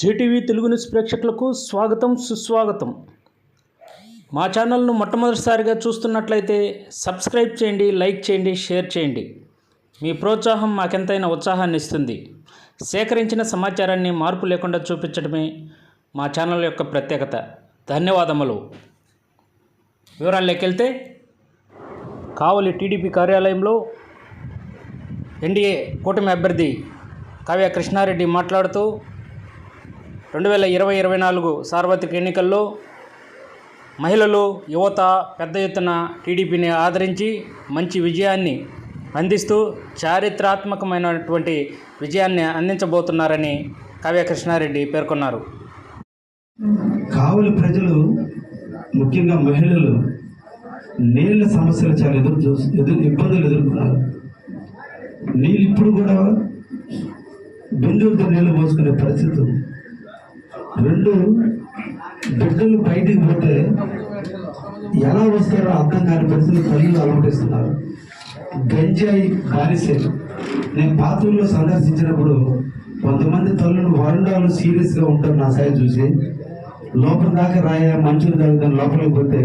JTV Telugu news ప్రేక్షకులకు స్వాగతం సుస్వాగతం. మా ఛానల్ను మొట్టమొదటిసారిగా చూస్తున్నట్లయితే సబ్స్క్రైబ్ చేయండి లైక్ చేయండి షేర్ చేయండి. మీ ప్రోత్సాహం మాకెంతైనా ఉత్సాహాన్ని ఇస్తుంది. సేకరించిన సమాచారాన్ని మార్పు లేకుండా చూపించడమే మా ఛానల్ యొక్క ప్రత్యేకత. ధన్యవాదములు. వివరాల్లోకెళ్తే కావలి టీడీపీ కార్యాలయంలో ఎన్డీఏ కూటమి అభ్యర్థి కావ్య కృష్ణారెడ్డి మాట్లాడుతూ రెండు వేల ఇరవై ఇరవై నాలుగు సార్వత్రిక ఎన్నికల్లో మహిళలు యువత పెద్ద ఎత్తున టీడీపీని ఆదరించి మంచి విజయాన్ని అందిస్తూ చారిత్రాత్మకమైనటువంటి విజయాన్ని అందించబోతున్నారని కావ్యకృష్ణారెడ్డి పేర్కొన్నారు. కావలి ప్రజలు ముఖ్యంగా మహిళలు నీళ్ళ సమస్యలు చాలా ఎదురు చూసి ఎదురు ఇబ్బందులు ఎదుర్కొన్నారు. నీళ్ళు ఇప్పుడు కూడా బిందువుతో నీళ్ళు పోసుకునే పరిస్థితి ఉంది. రెండు బిడ్డలు బయటికి పోతే ఎలా వస్తారో అర్థం కాని పరిస్థితులు తల్లిలు అలవటిస్తున్నారు గంజాయి బానిసలు. నేను పాత్రలో సందర్శించినప్పుడు కొంతమంది తల్లులు వరండాలు సీరియస్గా ఉంటారు నా సైడ్ చూసి. లోపల దాకా రాయ మంచులు తాగుతాను లోపలికి పోతే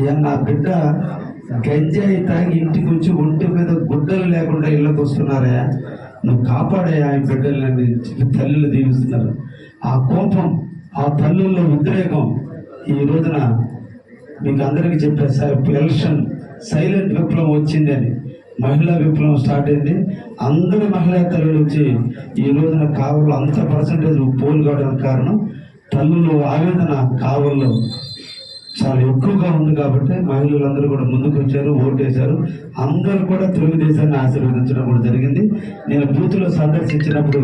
ఇక నా బిడ్డ గంజాయి తాగి ఇంటికి వచ్చి ఒంటి మీద గుడ్డలు లేకుండా ఇళ్ళకి వస్తున్నారా నువ్వు కాపాడాయా ఈ బిడ్డలని తల్లులు దీవిస్తున్నారు. ఆ కోపం ఆ తల్లుల్లో ఉద్రేకం ఈ రోజున మీకు అందరికీ చెప్పారు సార్ ఎలక్షన్ సైలెంట్ విప్లవం వచ్చింది అని. మహిళా విప్లవం స్టార్ట్ అయింది. అందరి మహిళా తల్లులు వచ్చి ఈ రోజున కావల్లో అంత పర్సంటేజ్ పోల్ కావడానికి కారణం తల్లులు ఆవేదన కావల్లో చాలా ఎక్కువగా ఉంది కాబట్టి మహిళలందరూ కూడా ముందుకు వచ్చారు ఓటేశారు. అందరూ కూడా తెలుగుదేశాన్ని ఆశీర్వదించడం కూడా జరిగింది. నేను బూత్లో సందర్శించినప్పుడు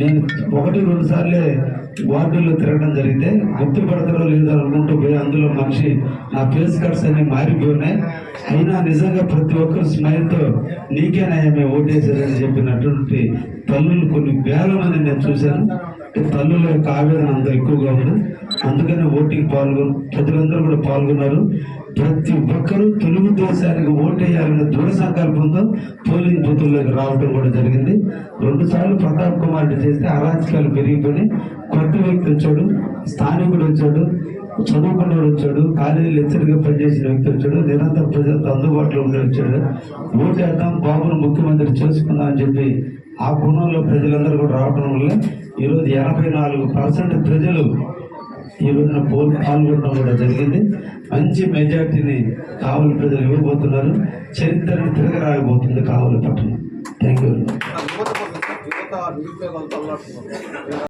నేను ఒకటి రెండు సార్లే వార్డుల్లో తిరగడం జరిగితే గుర్తుపడతారో లేదో అనుకుంటూ పోయి అందులో మనిషి నా ఫేస్ కట్స్ అన్ని మారిపోయినాయి. అయినా నిజంగా ప్రతి ఒక్కరు స్మైల్తో నీకేనాయా మేము ఓటేశారని చెప్పినటువంటి తల్లులు కొన్ని వేల మంది నేను చూశాను. తల్లుల యొక్క ఆవేదన అంత ఎక్కువగా ఉంది. అందుకని ఓటింగ్ పాల్గొని ప్రజలందరూ కూడా పాల్గొన్నారు. ప్రతి ఒక్కరూ తెలుగుదేశానికి ఓటేయాలనే దృఢ సంకల్పంతో పోలింగ్ బూతుల్లోకి రావడం కూడా జరిగింది. రెండు సార్లు ప్రతాప్ కుమార్ చేస్తే అరాచకాలు పెరిగిపోయి కొత్త వ్యక్తి వచ్చాడు స్థానికుడు వచ్చాడు చదువుకున్నవాడు వచ్చాడు కాలేజీలో హెచ్చరిక పనిచేసిన వ్యక్తి వచ్చాడు నిరంతరం ప్రజలకు అందుబాటులో ఉండే వచ్చాడు. ఓటేద్దాం బాబును ముఖ్యమంత్రి చేసుకుందాం అని చెప్పి ఆ గుణంలో ప్రజలందరూ కూడా రావడం వల్ల ఈరోజు ఎనభై నాలుగు పర్సెంట్ ప్రజలు ఈ రోజున పోల్ పాల్గొనడం కూడా జరిగింది. మంచి మెజార్టీని కావలి ప్రజలు ఇవ్వబోతున్నారు. చరిత్రను తిరగరాగబోతుంది కావలి పట్టణం. Thank you